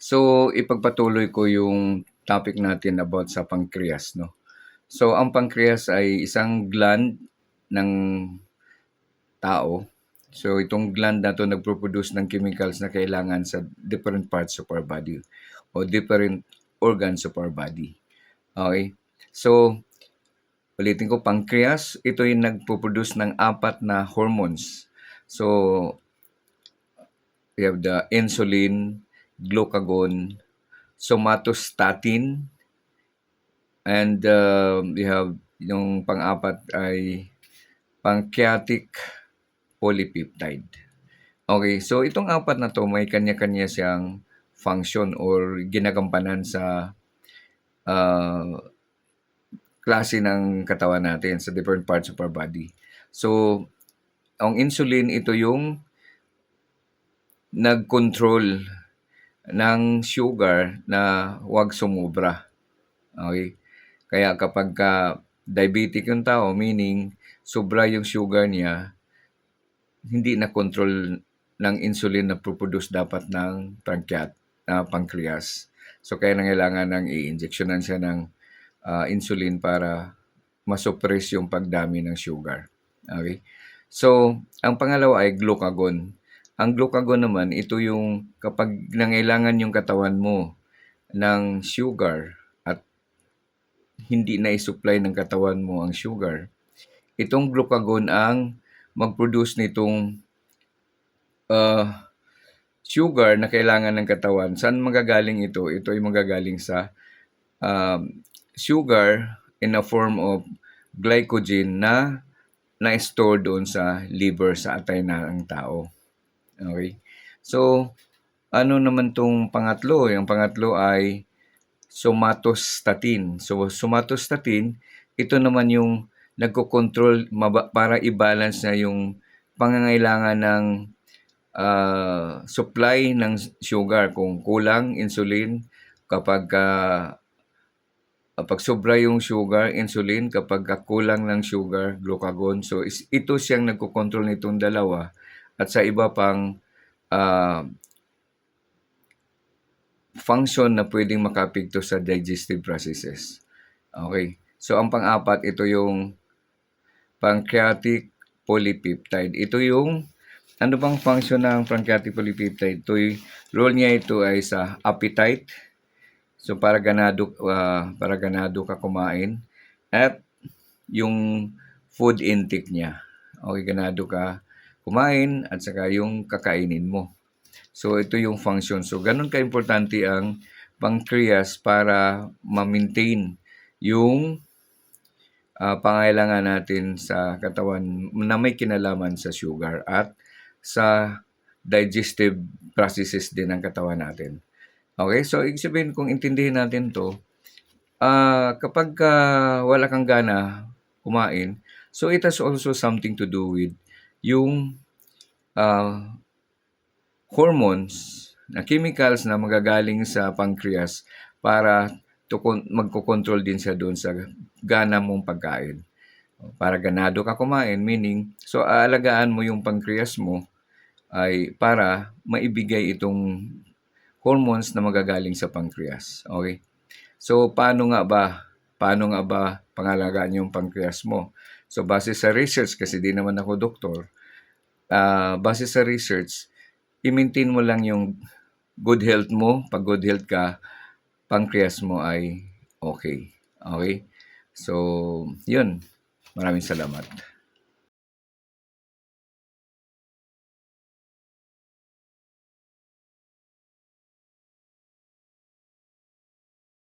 So, ipagpatuloy ko yung topic natin about sa pancreas, no? So, ang pancreas ay isang gland ng tao. So, itong gland na to nagproproduce ng chemicals na kailangan sa different parts of our body o different organs of our body. Okay? So, ulitin ko, pancreas, ito yung nagpo-produce ng apat na hormones. So, we have the insulin, glucagon, somatostatin, and uh, we have yung pang-apat ay pancreatic polypeptide. Okay, so itong apat na to may kanya-kanya siyang function or ginagampanan sa uh, klase ng katawan natin sa different parts of our body. So, ang insulin, ito yung nag-control ng sugar na huwag sumubra. Okay? Kaya kapag ka diabetic yung tao, meaning sobra yung sugar niya, hindi na control ng insulin na produce dapat ng pancreas, uh, pancreas. So kaya nangailangan ng i-injectionan siya ng uh, insulin para masuppress yung pagdami ng sugar. Okay? So, ang pangalawa ay glucagon. Ang glucagon naman, ito yung kapag nangailangan yung katawan mo ng sugar at hindi na i-supply ng katawan mo ang sugar, itong glucagon ang mag-produce nitong uh, sugar na kailangan ng katawan. Saan magagaling ito? Ito ay magagaling sa um, sugar in a form of glycogen na na-store doon sa liver sa atay na ng tao. Okay? So, ano naman tong pangatlo? Yung pangatlo ay somatostatin. So, somatostatin, ito naman yung nagko-control para i-balance na yung pangangailangan ng uh, supply ng sugar. Kung kulang insulin, kapag uh, pag sobra yung sugar, insulin, kapag kulang ng sugar, glucagon. So, is, ito siyang nagko-control nitong dalawa at sa iba pang uh, function na pwedeng makapigto sa digestive processes. Okay. So, ang pang-apat, ito yung pancreatic polypeptide. Ito yung ano bang function ng pancreatic polypeptide? Ito yung role niya ito ay sa appetite. So para ganado uh, para ganado ka kumain at yung food intake niya. Okay, ganado ka kumain at saka yung kakainin mo. So ito yung function. So ganun ka-importante ang pancreas para ma-maintain yung uh, pangailangan natin sa katawan na may kinalaman sa sugar at sa digestive processes din ng katawan natin. Okay, so ibig sabihin kung intindihin natin to, uh, kapag uh, wala kang gana kumain, so it has also something to do with yung uh, hormones na chemicals na magagaling sa pancreas para to magko-control din siya doon sa gana mong pagkain. Para ganado ka kumain, meaning, so aalagaan mo yung pancreas mo ay para maibigay itong hormones na magagaling sa pancreas. Okay? So, paano nga ba? Paano nga ba pangalagaan yung pancreas mo? So, base sa research, kasi di naman ako doktor, uh, base sa research, i-maintain mo lang yung good health mo. Pag good health ka, pancreas mo ay okay. Okay? So, yun. Maraming salamat.